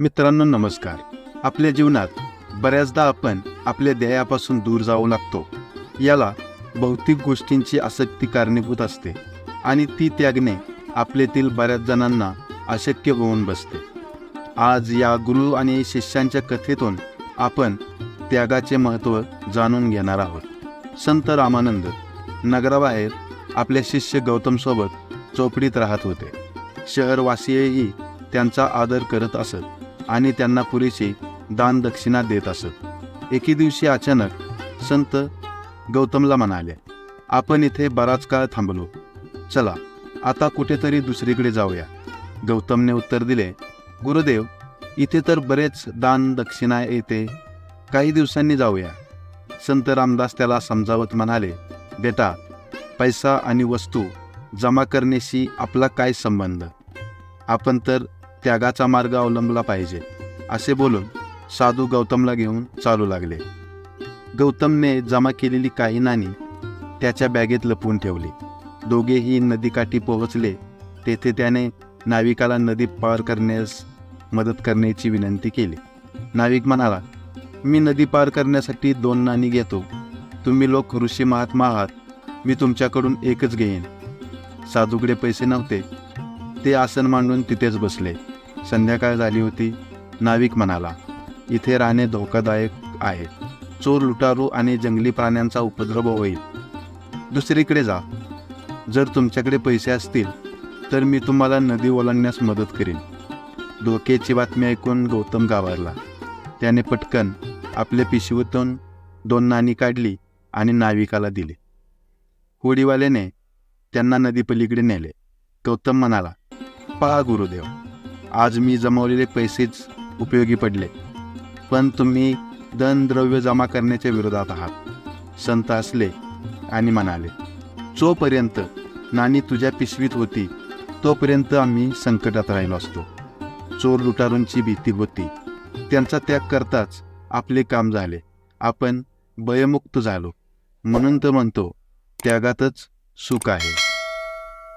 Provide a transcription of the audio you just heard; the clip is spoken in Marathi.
मित्रांनो नमस्कार. आपल्या जीवनात बऱ्याचदा आपण आपल्या ध्येयापासून दूर जाऊ लागतो. याला भौतिक गोष्टींची आसक्ती कारणीभूत असते आणि ती त्यागणे आपल्यातील बऱ्याच जणांना अशक्य होऊन बसते. आज या गुरु आणि शिष्यांच्या कथेतून आपण त्यागाचे महत्त्व जाणून घेणार आहोत. संत रामानंद नगराबाहेर आपले शिष्य गौतमसोबत चोपडीत राहत होते. शहरवासीयही त्यांचा आदर करत असत. आणि त्यांना पुरेशी दान दक्षिणा देत असत. एके दिवशी अचानक संत गौतमला म्हणाले आपण इथे बराच काळ थांबलो. चला आता कुठेतरी दुसरीकडे जाऊया. गौतमने उत्तर दिले गुरुदेव इथे तर बरेच दान दक्षिणा येते. काही दिवसांनी जाऊया. संत रामदास त्याला समजावत म्हणाले बेटा पैसा आणि वस्तू जमा करण्याशी आपला काय संबंध? आपण तर त्यागाचा मार्ग अवलंबला पाहिजे असे बोलून साधू गौतमला घेऊन चालू लागले. गौतमने जमा केलेली काही नाणी त्याच्या बॅगेत लपवून ठेवली. दोघेही नदीकाठी पोहोचले तेथे त्याने नाविकाला नदी पार करण्यास मदत करण्याची विनंती केली. नाविक म्हणाला मी नदी पार करण्यासाठी दोन नाणी घेतो. तुम्ही लोक ऋषी महात्मा आहात. मी तुमच्याकडून एकच घेईन. साधूकडे पैसे नव्हते. ते आसन मांडून तिथेच बसले. संध्याकाळ झाली होती. नाविक म्हणाला इथे राहणे धोकादायक आहे. चोर लुटारू आणि जंगली प्राण्यांचा उपद्रव होईल. दुसरीकडे जा. जर तुमच्याकडे पैसे असतील तर मी तुम्हाला नदी ओलांडण्यास मदत करीन. धोक्याची बातमी ऐकून गौतम गावारला त्याने पटकन आपल्या पिशवीतून दोन नाणी काढली आणि नाविकाला दिली. होडीवाल्याने त्यांना नदीपलीकडे नेले. गौतम म्हणाला पहा गुरुदेव आज मी जमवलेले पैसेच उपयोगी पडले. पण तुम्ही धन द्रव्य जमा करण्याच्या विरोधात आहात. संत असले आणि म्हणाले जोपर्यंत नाणी तुझ्या पिशवीत होती तोपर्यंत आम्ही संकटात राहिलो असतो. चोर लुटारूंची भीती होती. त्यांचा त्याग करताच आपले काम झाले. आपण भयमुक्त झालो. म्हणून तर म्हणतो त्यागातच सुख आहे.